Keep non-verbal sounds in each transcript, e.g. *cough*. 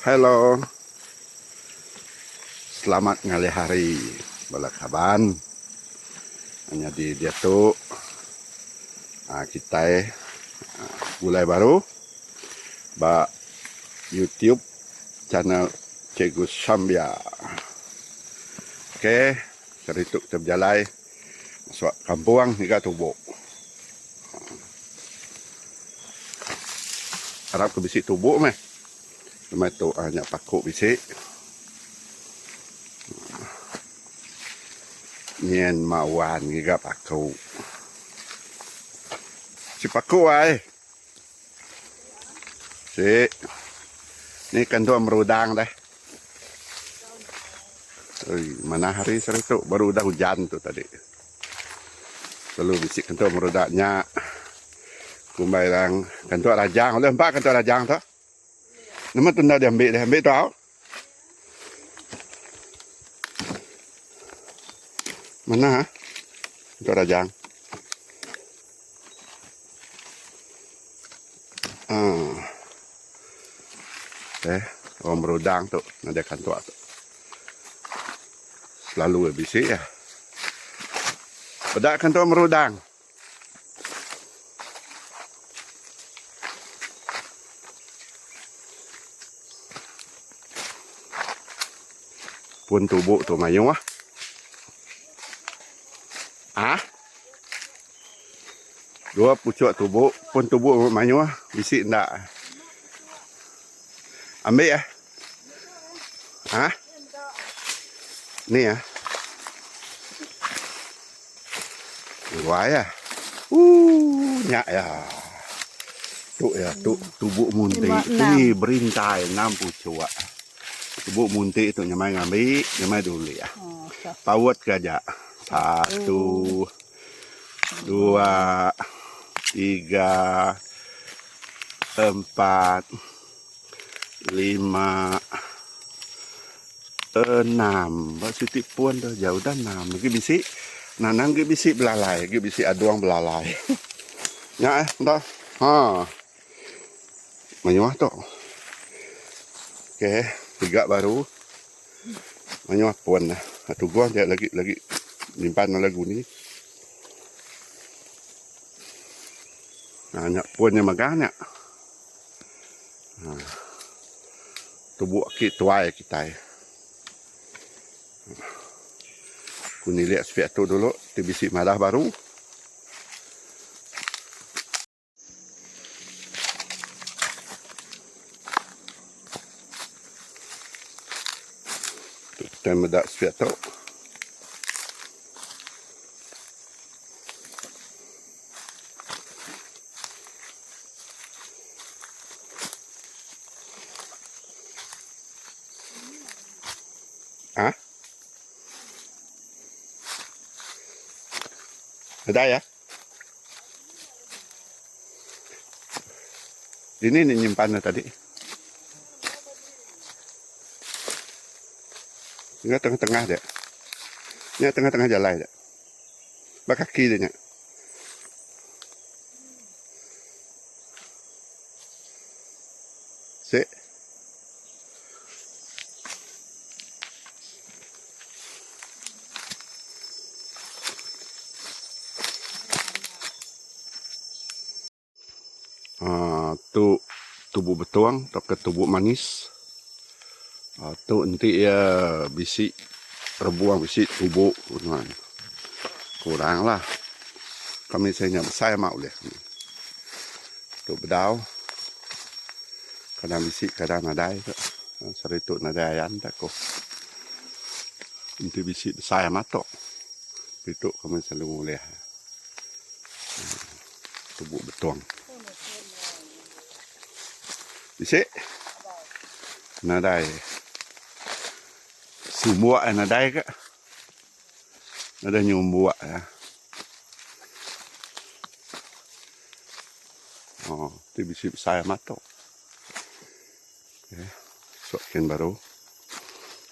Hello. Selamat ngali hari balakaban. Hanya di dia tu ah, kita ah, mulai baru ba YouTube channel Cikgu Sambia. Okey, kita berjalan masuk kampung hingga tubuk. Harap ke bisik tubuk meh. Lepas tu hanya pakuk bisik. Nien mawan giga pakuk. Si pakuk ai. Si. Ni kan merudang dah. Oi, mana hari sore tu baru dah hujan tu tadi. Selalu bisik tu merudaknya. Kumbai lang kan tu rajang. Oleh empat tu rajang tu. Nama tu nak dia ambil dia ambil tau. Mana? Untuk rajang. Ah. Eh, orang berudang tu, nak dia kantor tu. Selalu bisik ya. Bedak kantor merudang. Pun tubuk tu mayu ah. Ah? Dua pucuk tubuk, pun tubuk mayu ah. Bisik ndak. Ambil ya. Ha? Ni ya. Wah ya. Uh, nyak ya. Tu ya, tu tubuk munti. Lima enam. Ni berintai enam pucuk. Tubuk munti tu nyamai ngambil, nyamai dulu ya. Oh. Pawat kerja. Satu, dua, tiga, empat, lima, enam. Buat sitik pun dah jauh dah enam. Lagi bisik. Nanang lagi bisik belalai. Lagi bisik aduang belalai. *laughs* ya eh, dah. Ha. Menyuah tu. Okey, tiga baru. Menyuah pun dah. Satu gua dia lagi lagi nyimpan lagu ni. Nah, nyak pun yang magang nyak. Ha. Tubuh ki tuai kita. Kuni lihat spiak tu dulu, tu bisik madah baru. Kita medak spiak tu. Ha? Ada ya? Ini ni nyimpannya tadi. Ini tengah-tengah dia. Ini tengah-tengah jalan dia. Bak kaki dia. Sik. Ah, tu tubuh betuang atau tubuh manis. Tu nanti ya bisi rebuang bisi tubuh. Kurang lah. Kami saya saya mau leh. Tu bedau. Kadang bisi kadang nadai tu. Sari tu nadai yan tak ko. Nanti bisi saya matok. Itu kami selalu leh. Tubuh betuang. Bisik. Nadai. Semua nadai ke? Ada nyumbuak ya. Oh, tu bisik saya matok. Okay. Sokin baru.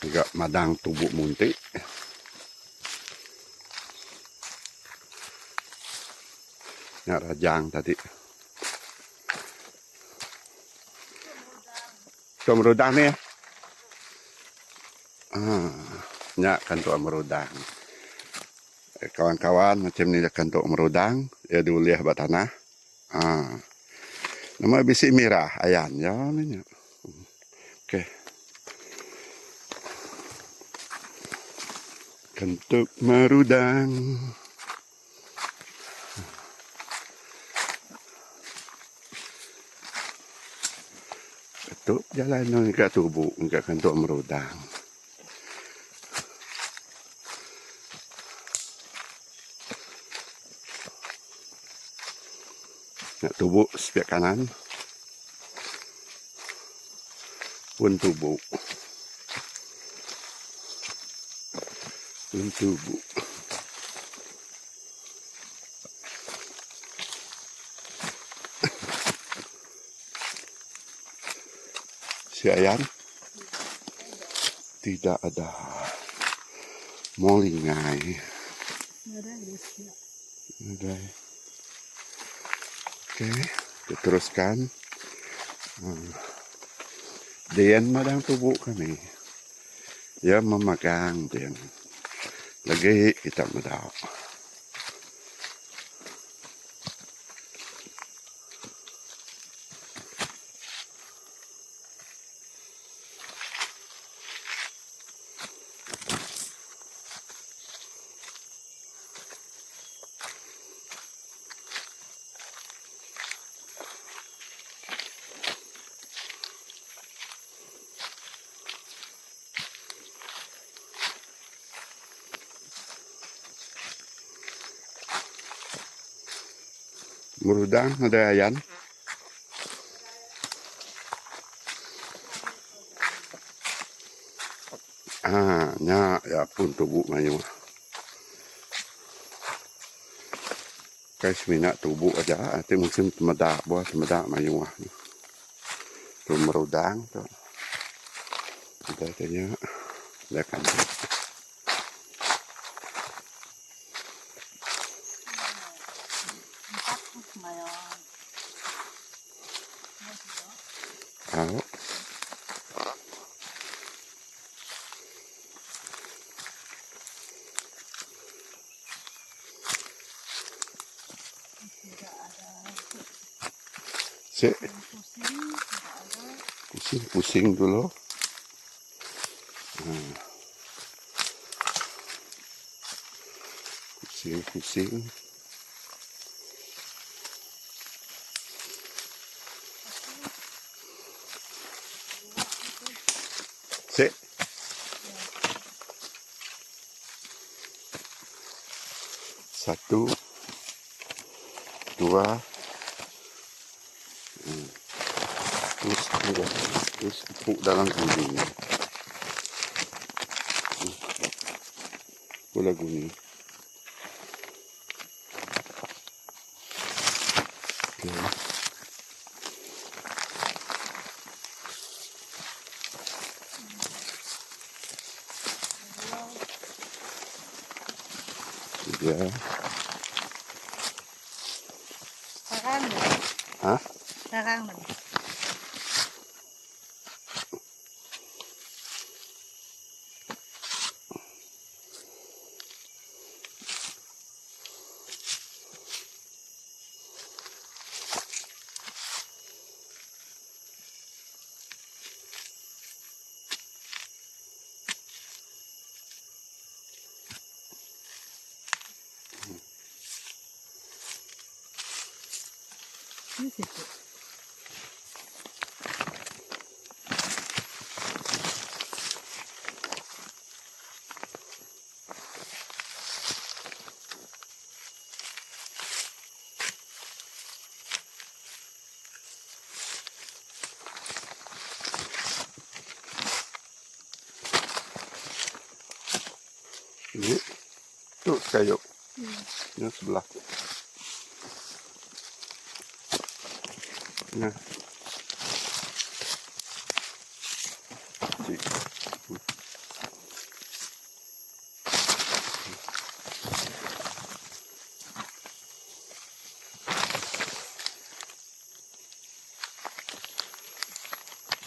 Agak madang tubuh muntik. Nak rajang tadi. Tu merudang ni. Ah, nyak kan tu merudang. Eh, Kawan-kawan macam ni kan tu merudang. Dia dulu lihat bat tanah. Ah. Nama bisi merah ayan ya ni. Okey. Kentuk merudang. Ketuk jalan ni kat tubuh, kat kentuk merudang. Nak tubuh sepiak kanan. Pun tubuh. Pun tubuh. Si Ayan tidak ada molingai. Ada. Oke, kita teruskan. Hmm. Dian madang tubuh kami. Ya memegang Dian. Lagi kita medau. Merudang ada ayan. Ah, nya ya pun tubuh mayu. Guys, minat tubuh aja. Ati musim temeda, buah temeda mayu. Tu merudang tu. Ada tanya. Lekan. Tahu. Si pusing-pusing dulu. Hmm. Pusing-pusing. Si. Satu, dua, hmm. Dua, terus tepuk dalam gunung. Hmm. Bola gunung. Okay. Tiga. Sekarang nih, Hah? Ini. Ini. Tuh kayu. Yang sebelah. Nah. Cik.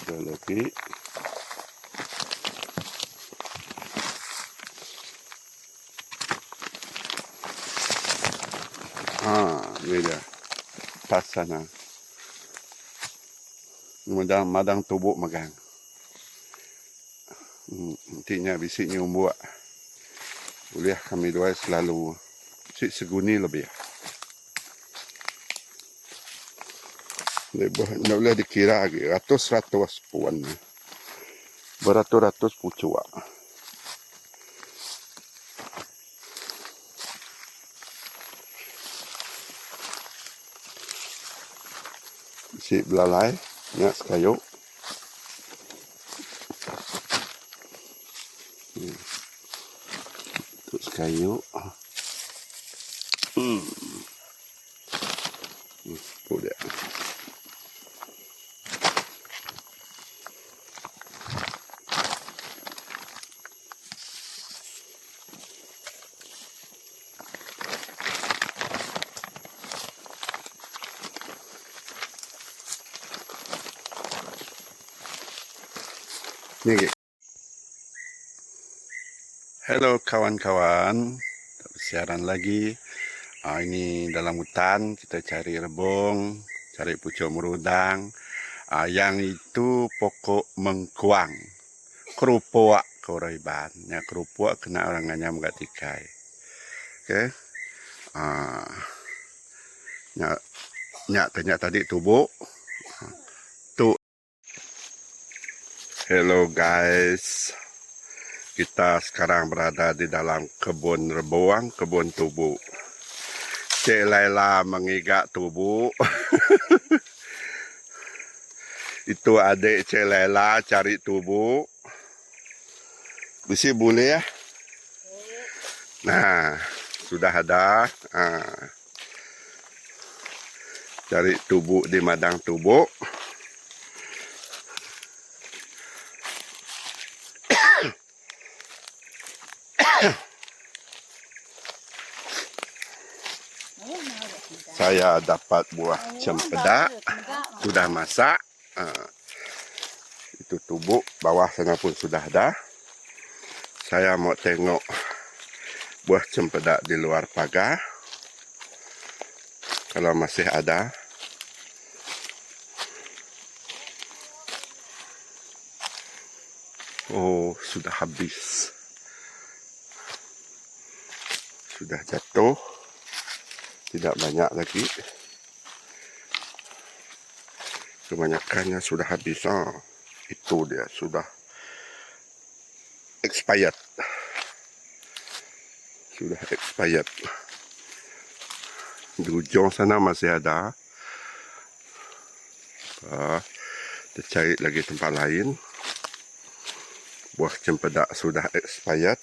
Ada lagi. Ah, ini dia. Pas sana. Madang, madang tubuk magang. Hmm, Nantinya bisiknya umbuak. Boleh kami dua selalu si seguni lebih. Bah- Nak boleh dikira lagi. Ratus-ratus puan. Beratus-ratus pucua. Si belalai. Nak sekayuk. Hmm. Untuk sekayuk. Hmm. Hmm. Tu dia. Ni. Hello kawan-kawan. Siaran lagi. Ah, ini dalam hutan kita cari rebung, cari pucuk merudang. Ah, yang itu pokok mengkuang. Kerupuk koraiban. Ya kerupuk kena orang nganyam gak tikai. Okey. Ah. Nyak nyak tanya tadi tubuk. Hello guys. Kita sekarang berada di dalam kebun rebuang, kebun tubuh. Cik Laila mengigak tubuh. *laughs* Itu adik Cik Laila cari tubuh. Bisi boleh ya? Nah, sudah ada. Ah. Cari tubuh di madang tubuh. Oh, mau dah tidak. Saya dapat buah Oh, cempedak. tidak. sudah masak. Ah, itu tubuk bawah sana pun sudah ada. Saya mau tengok buah cempedak di luar pagar. Kalau masih ada. Oh, sudah habis. Sudah jatuh. Tidak banyak lagi. kebanyakannya sudah habis. Oh, itu dia sudah expired. Sudah expired. Di ujung sana masih ada. Ah, kita cari lagi tempat lain. Buah cempedak sudah expired.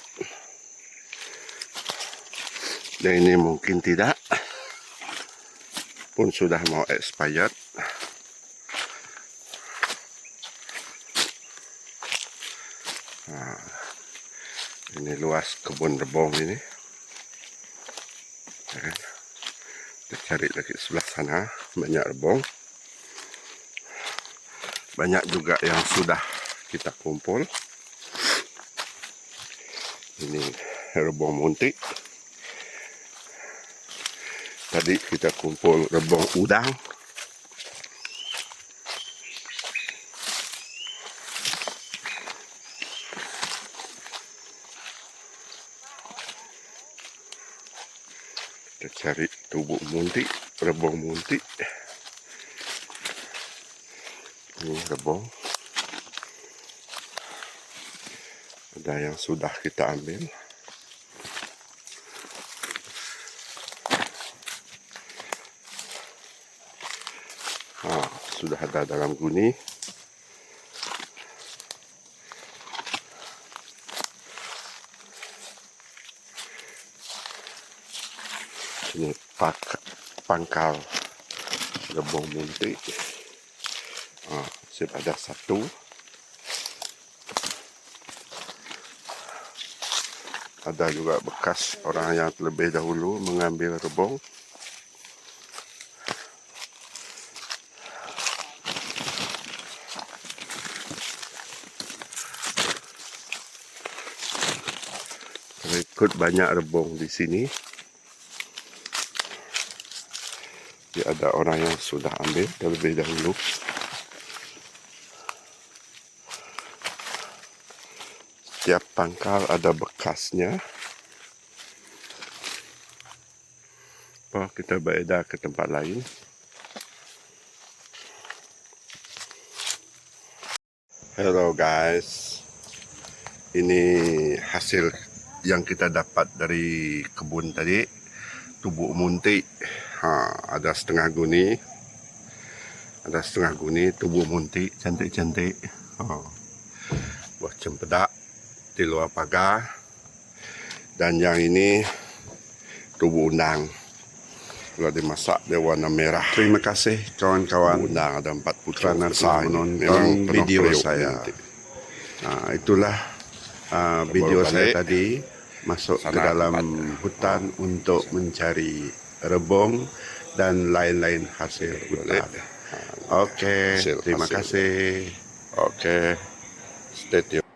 Dan ini mungkin tidak. Pun sudah mau expired. Ini luas kebun rebung ini. Ya kan? Kita cari lagi sebelah sana. Banyak rebung. Banyak juga yang sudah kita kumpul. Ini rebung muntik. Tadi kita kumpul rebung udang. Kita cari tubuk muntik, rebung muntik. Ini rebung. Ada yang sudah kita ambil. Ah, sudah ada dalam guni. Ini pak, pangkal rebung muntik. Ah, sip ada satu. Ada juga bekas orang yang terlebih dahulu mengambil rebung. Ikut banyak rebung di sini. Jadi ada orang yang sudah ambil terlebih dahulu. Setiap pangkal ada bekasnya. Oh, kita beredar ke tempat lain. Hello guys. Ini hasil yang kita dapat dari kebun tadi. Tubuk muntik. Ha, ada setengah guni. Ada setengah guni tubuh muntik cantik-cantik. Ha. Buah cempedak di luar pagar. Dan yang ini tubuh undang. Kalau dimasak dia warna merah. Terima kasih kawan-kawan. Tubuh undang ada empat putra Kerana besar menonton video saya. Nah, itulah uh, video saya balik. tadi masuk ke Sana dalam tempatnya. hutan untuk mencari rebung dan lain-lain hasil hutan. Okey, Hasil- terima hasil. kasih. Okay. Stay tuned.